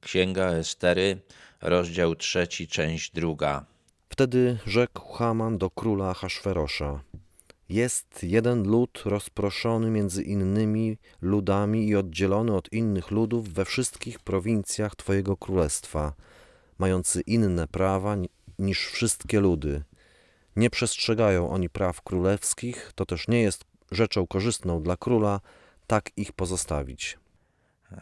Księga Estery, rozdział trzeci, część druga. Wtedy rzekł Haman do króla Ahasferosza: Jest jeden lud rozproszony między innymi ludami i oddzielony od innych ludów we wszystkich prowincjach Twojego królestwa, mający inne prawa ni- niż wszystkie ludy. Nie przestrzegają oni praw królewskich, to też nie jest rzeczą korzystną dla króla tak ich pozostawić.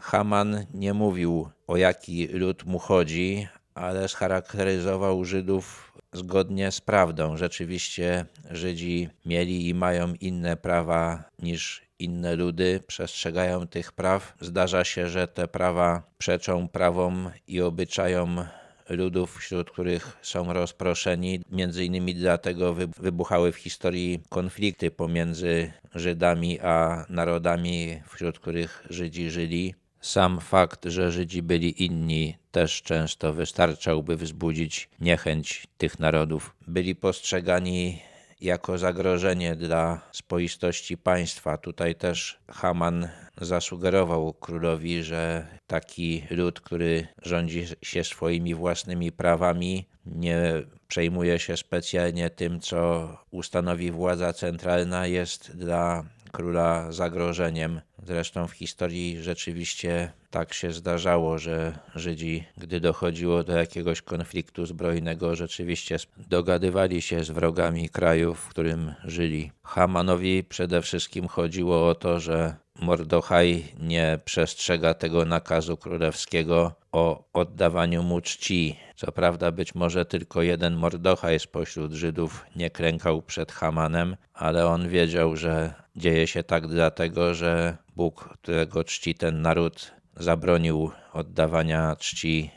Haman nie mówił, o jaki lud mu chodzi, ale scharakteryzował Żydów zgodnie z prawdą. Rzeczywiście Żydzi mieli i mają inne prawa niż inne ludy, przestrzegają tych praw. Zdarza się, że te prawa przeczą prawom i obyczajom ludów, wśród których są rozproszeni. Między innymi dlatego wy- wybuchały w historii konflikty pomiędzy Żydami a narodami, wśród których Żydzi żyli. Sam fakt, że Żydzi byli inni, też często wystarczał, by wzbudzić niechęć tych narodów. Byli postrzegani jako zagrożenie dla spoistości państwa. Tutaj też Haman zasugerował królowi, że taki lud, który rządzi się swoimi własnymi prawami, nie przejmuje się specjalnie tym, co ustanowi władza centralna, jest dla króla zagrożeniem. Zresztą w historii rzeczywiście tak się zdarzało, że Żydzi, gdy dochodziło do jakiegoś konfliktu zbrojnego, rzeczywiście dogadywali się z wrogami kraju, w którym żyli. Hamanowi przede wszystkim chodziło o to, że Mordochaj nie przestrzega tego nakazu królewskiego o oddawaniu mu czci. Co prawda, być może tylko jeden Mordochaj spośród Żydów nie klękał przed Hamanem, ale on wiedział, że dzieje się tak dlatego, że Bóg, którego czci ten naród, zabronił oddawania czci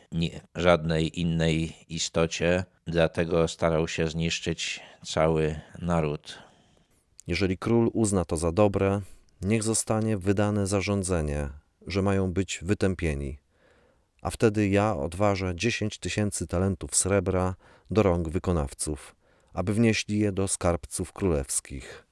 żadnej innej istocie, dlatego starał się zniszczyć cały naród. Jeżeli król uzna to za dobre, niech zostanie wydane zarządzenie, że mają być wytępieni. A wtedy ja odważę dziesięć tysięcy talentów srebra do rąk wykonawców, aby wnieśli je do skarbców królewskich.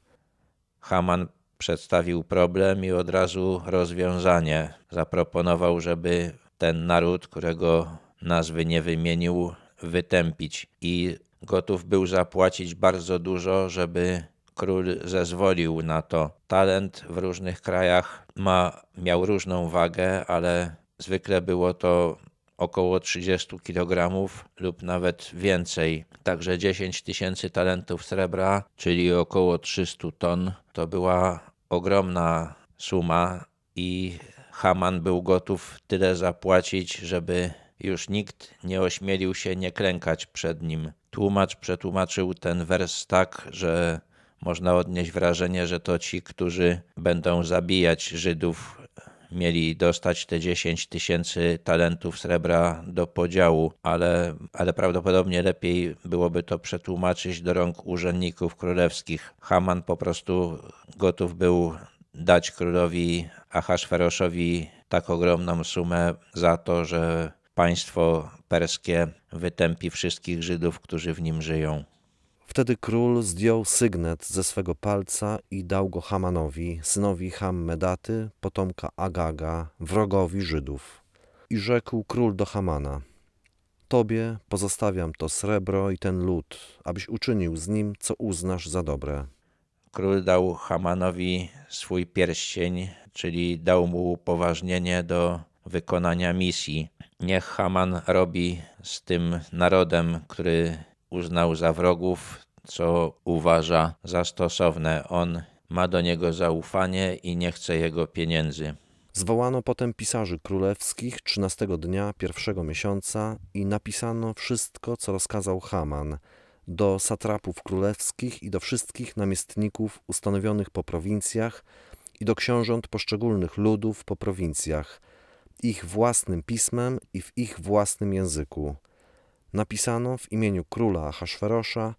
Haman przedstawił problem i od razu rozwiązanie. Zaproponował, żeby ten naród, którego nazwy nie wymienił, wytępić i gotów był zapłacić bardzo dużo, żeby król zezwolił na to. Talent w różnych krajach ma, miał różną wagę, ale zwykle było to około 30 kg lub nawet więcej. Także 10 tysięcy talentów srebra, czyli około 300 ton, to była ogromna suma i Haman był gotów tyle zapłacić, żeby już nikt nie ośmielił się nie klękać przed nim. Tłumacz przetłumaczył ten wers tak, że można odnieść wrażenie, że to ci, którzy będą zabijać Żydów, mieli dostać te 10 tysięcy talentów srebra do podziału, ale, ale prawdopodobnie lepiej byłoby to przetłumaczyć do rąk urzędników królewskich. Haman po prostu gotów był dać królowi Ahasferoszowi tak ogromną sumę za to, że państwo perskie wytępi wszystkich Żydów, którzy w nim żyją. Wtedy król zdjął sygnet ze swego palca i dał go Hamanowi, synowi Hammedaty, potomka Agaga, wrogowi Żydów. I rzekł król do Hamana: Tobie pozostawiam to srebro i ten lud, abyś uczynił z nim, co uznasz za dobre. Król dał Hamanowi swój pierścień, czyli dał mu upoważnienie do wykonania misji. Niech Haman robi z tym narodem, który uznał za wrogów, co uważa za stosowne. On ma do niego zaufanie i nie chce jego pieniędzy. Zwołano potem pisarzy królewskich trzynastego dnia pierwszego miesiąca i napisano wszystko, co rozkazał Haman, do satrapów królewskich i do wszystkich namiestników ustanowionych po prowincjach i do książąt poszczególnych ludów po prowincjach, ich własnym pismem i w ich własnym języku. Napisano w imieniu króla Ahasferosza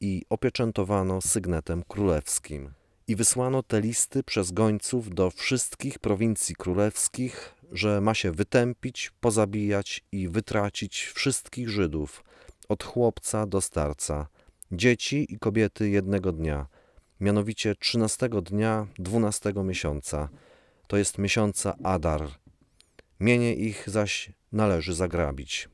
i opieczętowano sygnetem królewskim. I wysłano te listy przez gońców do wszystkich prowincji królewskich, że ma się wytępić, pozabijać i wytracić wszystkich Żydów, od chłopca do starca, dzieci i kobiety jednego dnia, mianowicie trzynastego dnia dwunastego miesiąca, to jest miesiąca Adar. Mienie ich zaś należy zagrabić.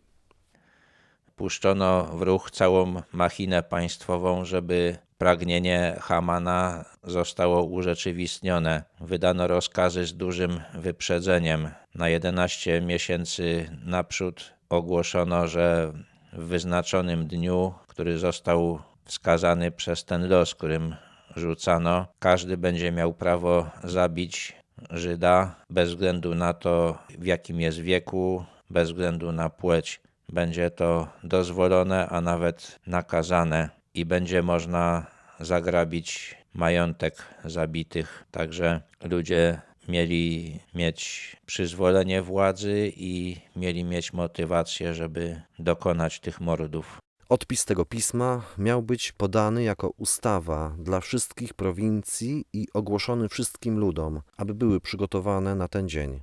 Puszczono w ruch całą machinę państwową, żeby pragnienie Hamana zostało urzeczywistnione. Wydano rozkazy z dużym wyprzedzeniem. Na 11 miesięcy naprzód ogłoszono, że w wyznaczonym dniu, który został wskazany przez ten los, którym rzucano, każdy będzie miał prawo zabić Żyda bez względu na to, w jakim jest wieku, bez względu na płeć. Będzie to dozwolone, a nawet nakazane i będzie można zagrabić majątek zabitych. Także ludzie mieli mieć przyzwolenie władzy i mieli mieć motywację, żeby dokonać tych mordów. Odpis tego pisma miał być podany jako ustawa dla wszystkich prowincji i ogłoszony wszystkim ludom, aby były przygotowane na ten dzień.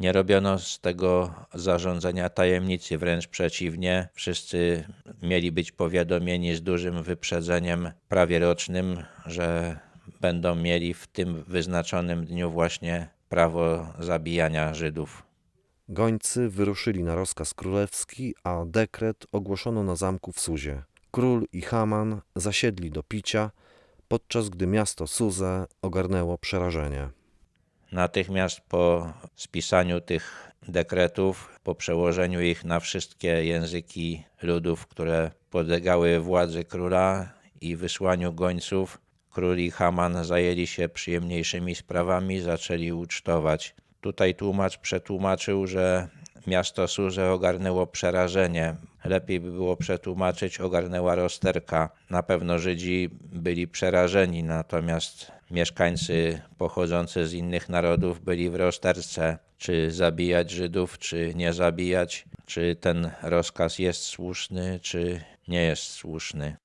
Nie robiono z tego zarządzenia tajemnicy, wręcz przeciwnie, wszyscy mieli być powiadomieni z dużym wyprzedzeniem, prawie rocznym, że będą mieli w tym wyznaczonym dniu właśnie prawo zabijania Żydów. Gońcy wyruszyli na rozkaz królewski, a dekret ogłoszono na zamku w Suzie. Król i Haman zasiedli do picia, podczas gdy miasto Suzę ogarnęło przerażenie. Natychmiast po spisaniu tych dekretów, po przełożeniu ich na wszystkie języki ludów, które podlegały władzy króla i wysłaniu gońców, król i Haman zajęli się przyjemniejszymi sprawami, zaczęli ucztować. Tutaj tłumacz przetłumaczył, że miasto Suzę ogarnęło przerażenie. Lepiej by było przetłumaczyć, ogarnęła rozterka. Na pewno Żydzi byli przerażeni, natomiast mieszkańcy pochodzący z innych narodów byli w rozterce. Czy zabijać Żydów, czy nie zabijać? Czy ten rozkaz jest słuszny, czy nie jest słuszny?